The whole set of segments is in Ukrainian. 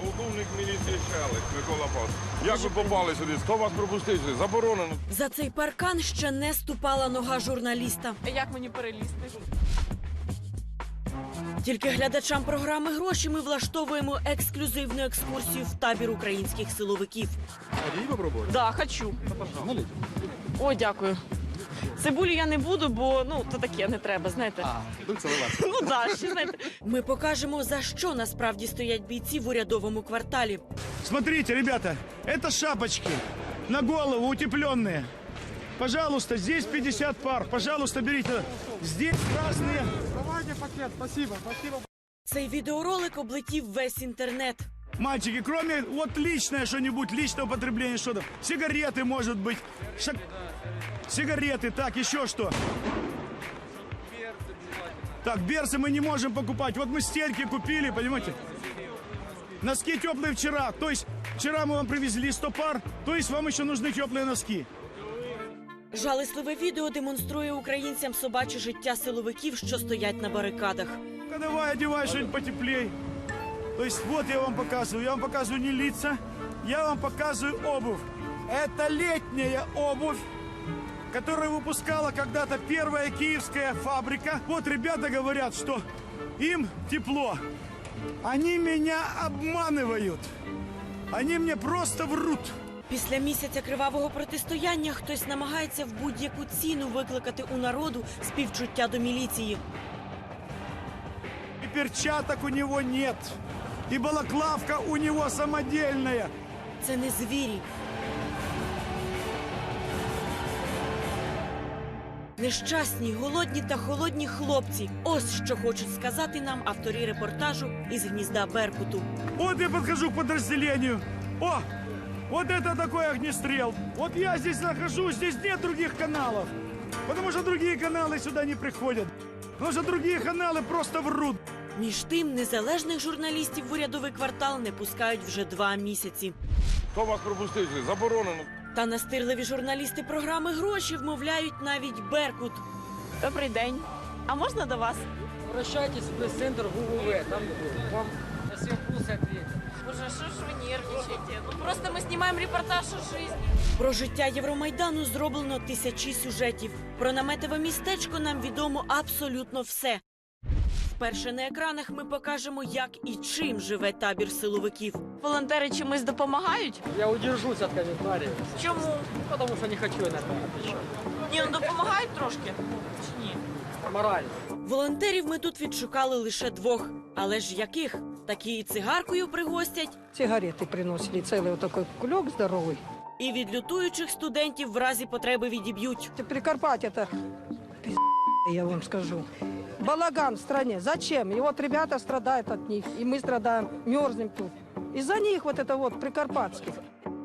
Полковник міліції Щелик Микола Павлович. Як ви попали сюди? Хто вас пропустив сюди? Заборонено. За цей паркан ще не ступала нога журналіста. Як мені перелізти? Тільки глядачам програми гроші ми влаштовуємо ексклюзивну екскурсію в табір українських силовиків. Да, хочу. О, дякую. Цибулю я не буду, бо ну то таке не треба, знаєте. А, Ну да, ще знаєте. Ми покажемо за що насправді стоять бійці в урядовому кварталі. Смотрите, ребята, это шапочки на голову утепленные. Пожалуйста, здесь 50 пар. Пожалуйста, берите. Здесь разные. Цей відеоролик облетів весь інтернет. Мальчики, кроме вот личное что-нибудь, личного потребления что-то. Сигареты, может быть. Шак- Сигареты, так, еще что? Так, берцы мы не можем покупать. Вот мы стельки купили, понимаете? Носки теплые вчера. То есть вчера мы вам привезли 100 пар, то есть вам еще нужны теплые носки. Жалесливе відео демонструє українцям собаче життя силовиків, що стоять на барикадах. Ну, давай одевай что-нибудь потеплей. То есть вот я вам показываю. Я вам показываю не лица, я вам показываю обувь. Это летняя обувь, которую выпускала когда-то первая киевская фабрика. Вот ребята говорят, что им тепло. Они меня обманывают. Они мне просто врут. Після місяця кривавого протистояння хтось намагається в будь-яку ціну викликати у народу співчуття до міліції. И перчаток у него нет. И балаклавка у него самодельная. Це не звірі. Нещасні, голодні та холодні хлопці. Ось що хочуть сказати нам авторі репортажу із гнізда Беркуту. Вот я подхожу к подразделению. О, вот это такой огнестрел. Вот я здесь нахожусь, здесь нет других каналов. Потому что другие каналы сюда не приходят. Потому что другие каналы просто врут. Між тим, незалежних журналістів в урядовий квартал не пускають вже два місяці. Хто вас пропустив сюди? Заборонено. Та настирливі журналісти програми гроші вмовляють навіть Беркут. Добрий день. А можна до вас? Обращайтесь в пресс-центр ГУВВ, там вам на все вопросы ответят. Боже, що ж ви нервничаєте? Ну просто ми знімаємо репортаж о житті. Про життя Євромайдану зроблено тисячі сюжетів. Про наметове містечко нам відомо абсолютно все. Вперше на екранах ми покажемо, як і чим живе табір силовиків. Волонтери чимось допомагають? Я удержусь от комментариев, Чому? потому что не хочу я на это отвечать. Ні, ну допомагають трошки? Чи ні? Морально. Волонтерів ми тут відшукали лише двох. Але ж яких? Такі і цигаркою пригостять, Сигареты приносили, целый вот такой кулек здоровый. і від лютуючих студентів в разі потреби відіб'ють. Ты Прикарпатье это пиздец, я вам скажу. Балаган в стране. Зачем? И вот ребята страдают от них, и мы страдаем, мерзнем тут. Из-за них вот это вот прикарпатских.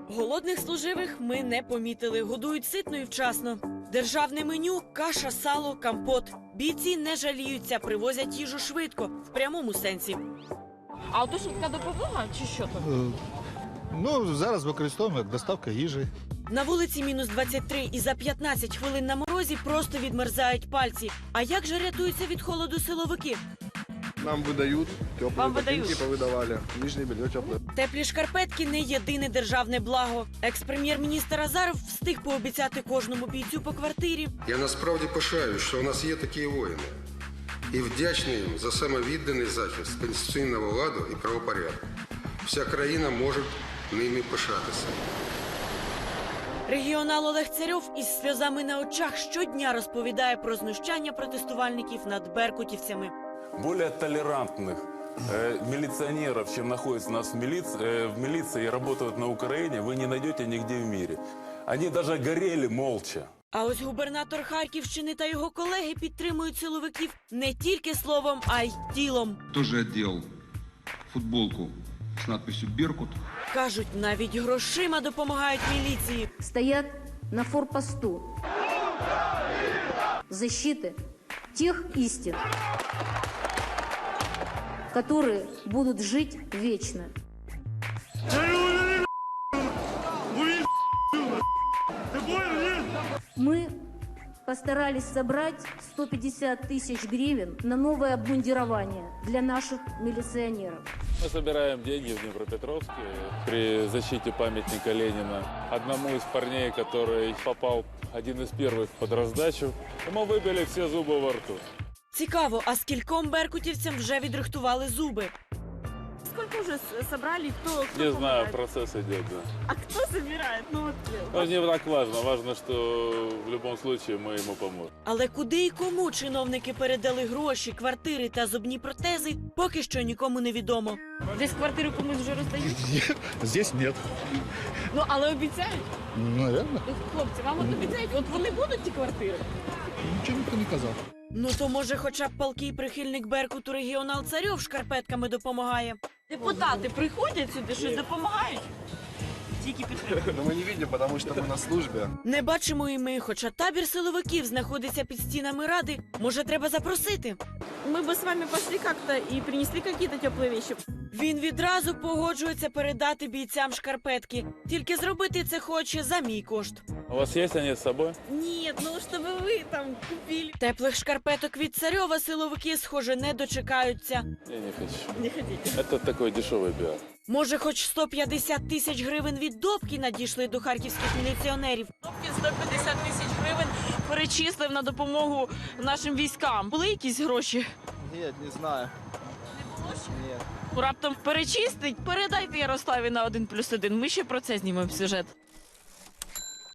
Голодних служивих ми не помітили. Годують ситно і вчасно. Державне меню, каша, сало, компот. Бійці не жаліються, привозять їжу швидко, в прямому сенсі. А ото швидка допомога чи що то? Е, Ну, зараз використовуємо як доставка їжі. На вулиці мінус 23 і за 15 хвилин на морозі просто відмерзають пальці. А як же рятуються від холоду силовики? Нам выдают теплые Вам ботинки, выдают? повыдавали. Нижнее белье теплое. Теплі шкарпетки не єдине державне благо. Екс-прем'єр-міністр Азаров встиг пообіцяти кожному бійцю по квартирі. Я насправді пишаюсь, що у нас є такі воїни, і вдячний їм за самовідданий захист конституційного ладу і правопорядку. Вся країна може ними пишатися. Регіонал Олег Царьов із сльозами на очах щодня розповідає про знущання протестувальників над беркутівцями. более толерантных э, милиционеров, чем находятся у нас в милиции, э, в милиции и работают на Украине, вы не найдете нигде в мире. Они даже горели молча. А ось губернатор Харківщини та його колеги підтримують силовиків не тільки словом, а й тілом. тоже одел футболку с надписью «Беркут». Кажуть, навіть грошима допомагають міліції. стоят на форпосту защиты тех истин, которые будут жить вечно. Мы постарались собрать 150 тысяч гривен на новое обмундирование для наших милиционеров. Мы собираем деньги в Днепропетровске при защите памятника Ленина. Одному из парней, который попал один из первых под раздачу, ему выбили все зубы во рту. Цікаво, а скільком беркутівцям вже відрихтували зуби? Сколько вже собрали? Хто, Не знаю, процесс идет, да. А хто собирає? Ну, от, Но не так важно. Важно, что в любом случае мы ему поможем. Але куди і кому чиновники передали гроші, квартири та зубні протези, поки що нікому не відомо. Десь квартиру комусь вже роздають? Здесь нет. Ну, але обіцяють. Наверное. Хлопці, вам от обіцяють, от вони будуть ті квартири? Ничего никто не казал. Ну то може, хоча б палкий прихильник Беркуту регіонал царьов шкарпетками допомагає. Депутати приходять сюди, щось допомагають? Тільки підтримують. Но мы не видим, потому что мы на службе. Не бачимо і ми, хоча табір силовиків знаходиться під стінами ради. Може, треба запросити. Ми би з вами пошли как-то і принесли какие-то теплые вещи. Він відразу погоджується передати бійцям шкарпетки, тільки зробити це хоче за мій кошт. У вас есть они с собой? Ні, ну щоб ви там купили. Теплих шкарпеток від царьова силовики, схоже, не дочекаються. Я не хочу. Не ходіть. Это такой дешевый пиар. Може, хоч 150 тисяч гривень від допки надійшли до харківських міліціонерів. Добки 150 тисяч гривень перечислив на допомогу нашим військам. Були якісь гроші? Ні, не знаю. Не було Раптом перечистить, передайте Ярославі на 1 плюс 1. Ми ще про це знімемо сюжет.